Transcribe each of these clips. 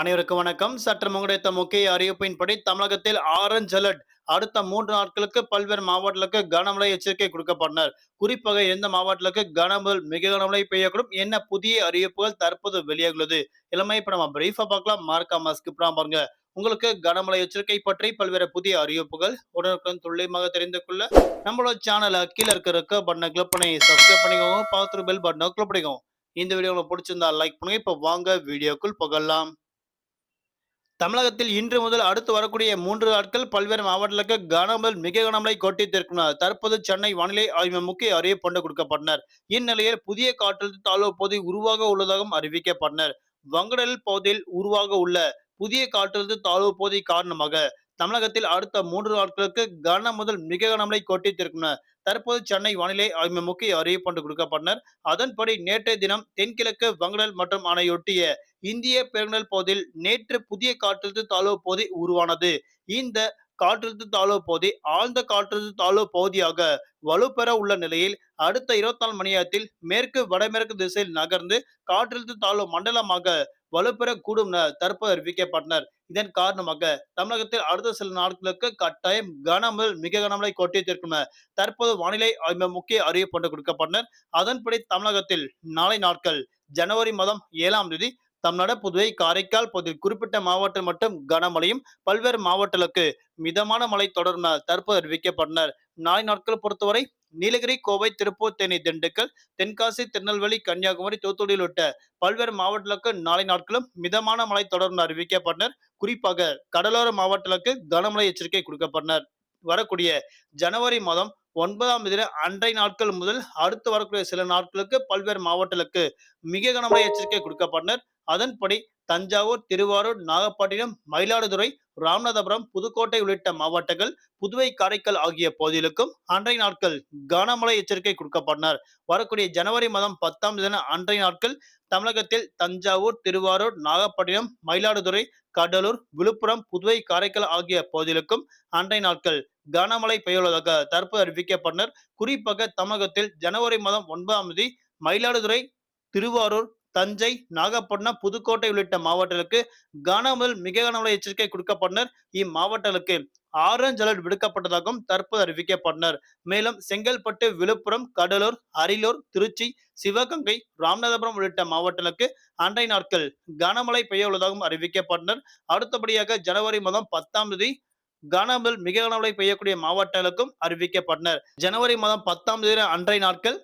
அனைவருக்கும் வணக்கம். சற்று முன்னிட்ட முக்கிய அறிவிப்பின்படி தமிழகத்தில் ஆரஞ்ச் அலர்ட் அடுத்த மூன்று நாட்களுக்கு பல்வேறு மாவட்டங்களுக்கு கனமழை எச்சரிக்கை கொடுக்கப்பட்டனர். குறிப்பாக எந்த மாவட்டங்களுக்கு கனமல் மிக கனமழை பெய்யக்கூடும் என்ன புதிய அறிவிப்புகள் தற்போது வெளியாகுள்ளது எல்லாமே இப்ப நம்ம பிரீஃபா பார்க்கலாம். மறக்காம ஸ்கிப் பாருங்க. உங்களுக்கு கனமழை எச்சரிக்கை பற்றி பல்வேறு புதிய அறிவிப்புகள் உடனுக்குடன் துல்லியமாக தெரிந்து கொள்ள நம்மளோட சேனலை கீழே இருக்க இருக்க பட்டனை கிளிக் பண்ணி சப்ஸ்கிரைப் பண்ணிக்கோங்க. பார்த்துட்டு பெல் பட்டனை கிளிக் பண்ணிக்கோங்க. இந்த வீடியோ உங்களுக்கு பிடிச்சிருந்தா லைக் பண்ணுங்க. இப்போ வாங்க வீடியோக்குள் புகழலாம். தமிழகத்தில் இன்று முதல் அடுத்து வரக்கூடிய மூன்று நாட்கள் பல்வேறு மாவட்டங்களுக்கு கனமுதல் மிக கனமழை கொட்டித்திருக்கிறார் தற்போது சென்னை வானிலை ஆய்வு முக்கிய அறிவிப்பு கொண்டு கொடுக்கப்பட்டனர். இந்நிலையில் புதிய காற்றழுத்த தாழ்வு பகுதி உருவாக உள்ளதாகவும் அறிவிக்கப்பட்டனர். வங்கடல் பகுதியில் உருவாக உள்ள புதிய காற்றழுத்த தாழ்வு பகுதி காரணமாக தமிழகத்தில் அடுத்த மூன்று நாட்களுக்கு கன முதல் மிக கனமழை கொட்டித்திருக்கும். தற்போது சென்னை வானிலை ஆய்வு முக்கிய அறிவிப்பு ஒன்று கொடுக்கப்பட்டனர். அதன்படி நேற்றைய தினம் தென்கிழக்கு வங்கடல் மற்றும் அணையொட்டிய இந்திய பெருங்கடல் பகுதியில் நேற்று புதிய காற்றழுத்த தாழ்வு பகுதி உருவானது. இந்த காற்றழுத்த தாழ்வு பகுதி ஆழ்ந்த காற்றழுத்த தாழ்வு பகுதியாக வலுப்பெற உள்ள நிலையில் அடுத்த இருபத்தி நாலு மணி நேரத்தில் மேற்கு வடமேற்கு திசையில் நகர்ந்து காற்றழுத்த தாழ்வு மண்டலமாக வலுப்பெறக்கூடும் தற்போது அறிவிக்கப்பட்டனர். இதன் காரணமாக தமிழகத்தில் அடுத்த சில நாட்களுக்கு கட்டாயம் கனமுதல் மிக கனமழை கொட்டித்திருக்கும் தற்போது வானிலை முக்கிய அறிவிப்பு ஒன்று கொடுக்கப்பட்டனர். அதன்படி தமிழகத்தில் நாளை நாட்கள் ஜனவரி மாதம் ஏழாம் தேதி தமிழ்நாடு புதுவை காரைக்கால் பகுதியில் குறிப்பிட்ட மாவட்டம் மட்டும் கனமழையும் பல்வேறு மாவட்டங்களுக்கு மிதமான மழை தொடர்ந்த தற்போது அறிவிக்கப்பட்டனர். நாளை நாட்கள் பொறுத்தவரை நீலகிரி கோவை திருப்பூர் தேனி திண்டுக்கல் தென்காசி திருநெல்வேலி கன்னியாகுமரி தூத்துக்குடியில் உள்ள பல்வேறு மாவட்டங்களுக்கு நாளை நாட்களும் மிதமான மழை தொடரும் அறிவிக்கப்பட்டனர். குறிப்பாக கடலோர மாவட்டங்களுக்கு கனமழை எச்சரிக்கை கொடுக்கப்பட்டனர். வரக்கூடிய ஜனவரி மாதம் ஒன்பதாம் தேதி அன்றைய நாட்கள் முதல் அடுத்து வரக்கூடிய சில நாட்களுக்கு பல்வேறு மாவட்டங்களுக்கு மிக கனமழை எச்சரிக்கை கொடுக்கப்பட்டனர். அதன்படி தஞ்சாவூர் திருவாரூர் நாகப்பட்டினம் மயிலாடுதுறை ராமநாதபுரம் புதுக்கோட்டை உள்ளிட்ட மாவட்டங்கள் புதுவை காரைக்கால் ஆகிய பகுதிகளுக்கும் அன்றைய நாட்கள் கனமழை எச்சரிக்கை கொடுக்கப்பட்டனர். வரக்கூடிய ஜனவரி மாதம் பத்தாம் தின அன்றைய நாட்கள் தமிழகத்தில் தஞ்சாவூர் திருவாரூர் நாகப்பட்டினம் மயிலாடுதுறை கடலூர் விழுப்புரம் புதுவை காரைக்கால் ஆகிய பகுதிகளுக்கும் அன்றைய நாட்கள் கனமழை பெய்துள்ளதாக தற்போது அறிவிக்கப்பட்டனர். குறிப்பாக தமிழகத்தில் ஜனவரி மாதம் ஒன்பதாம் தேதி மயிலாடுதுறை திருவாரூர் தஞ்சை நாகப்பட்டினம் புதுக்கோட்டை உள்ளிட்ட மாவட்டங்களுக்கு கனமுதல் மிக கனமழை எச்சரிக்கை கொடுக்கப்பட்டனர். இம்மாவட்டங்களுக்கு ஆரஞ்ச் அலர்ட் விடுக்கப்பட்டதாகவும் தற்போது அறிவிக்கப்பட்டனர். மேலும் செங்கல்பட்டு விழுப்புரம் கடலூர் அரியலூர் திருச்சி சிவகங்கை ராமநாதபுரம் உள்ளிட்ட மாவட்டங்களுக்கு அன்றைய நாட்கள் கனமழை பெய்ய உள்ளதாகவும் அறிவிக்கப்பட்டனர். அடுத்தபடியாக ஜனவரி மாதம் பத்தாம் தேதி கனமுதல் மிக கனமழை பெய்யக்கூடிய மாவட்டங்களுக்கும் அறிவிக்கப்பட்டனர். ஜனவரி மாதம் பத்தாம் தேதி அன்றைய நாட்கள்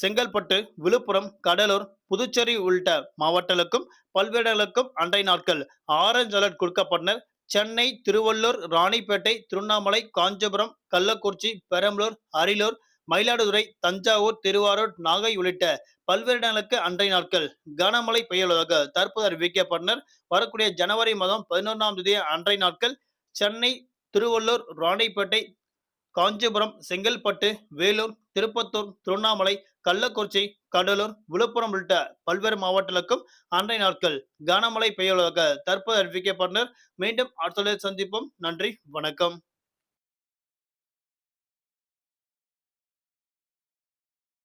செங்கல்பட்டு விழுப்புரம் கடலூர் புதுச்சேரி உள்ளிட்ட மாவட்டங்களுக்கும் பல்வேடங்களுக்கும் அன்றைய நாட்கள். ஆரஞ்ச் அலர்ட் கொடுக்கப்பட்டனர். சென்னை திருவள்ளூர் ராணிப்பேட்டை திருவண்ணாமலை காஞ்சிபுரம் கள்ளக்குறிச்சி பெரம்பலூர் அரியலூர் மயிலாடுதுறை தஞ்சாவூர் திருவாரூர் நாகை உள்ளிட்ட பல்வேறு இடங்களுக்கு அன்றைய நாட்கள். கனமழை பெய்யுள்ளதாக தற்போது அறிவிக்கப்பட்டனர். வரக்கூடிய ஜனவரி மாதம் பதினொன்றாம் தேதி அன்றைய நாட்கள். சென்னை திருவள்ளூர் ராணிப்பேட்டை காஞ்சிபுரம் செங்கல்பட்டு வேலூர் திருப்பத்தூர் திருவண்ணாமலை கள்ளக்குறிச்சி கடலூர் விழுப்புரம் உள்ளிட்ட பல்வேறு மாவட்டங்களுக்கும் அன்றைய நாட்கள் கனமழை பெய்யுள்ளதாக தற்போது அறிவிக்கப்பட்டனர் மீண்டும் அடுத்த சந்திப்போம். நன்றி வணக்கம்.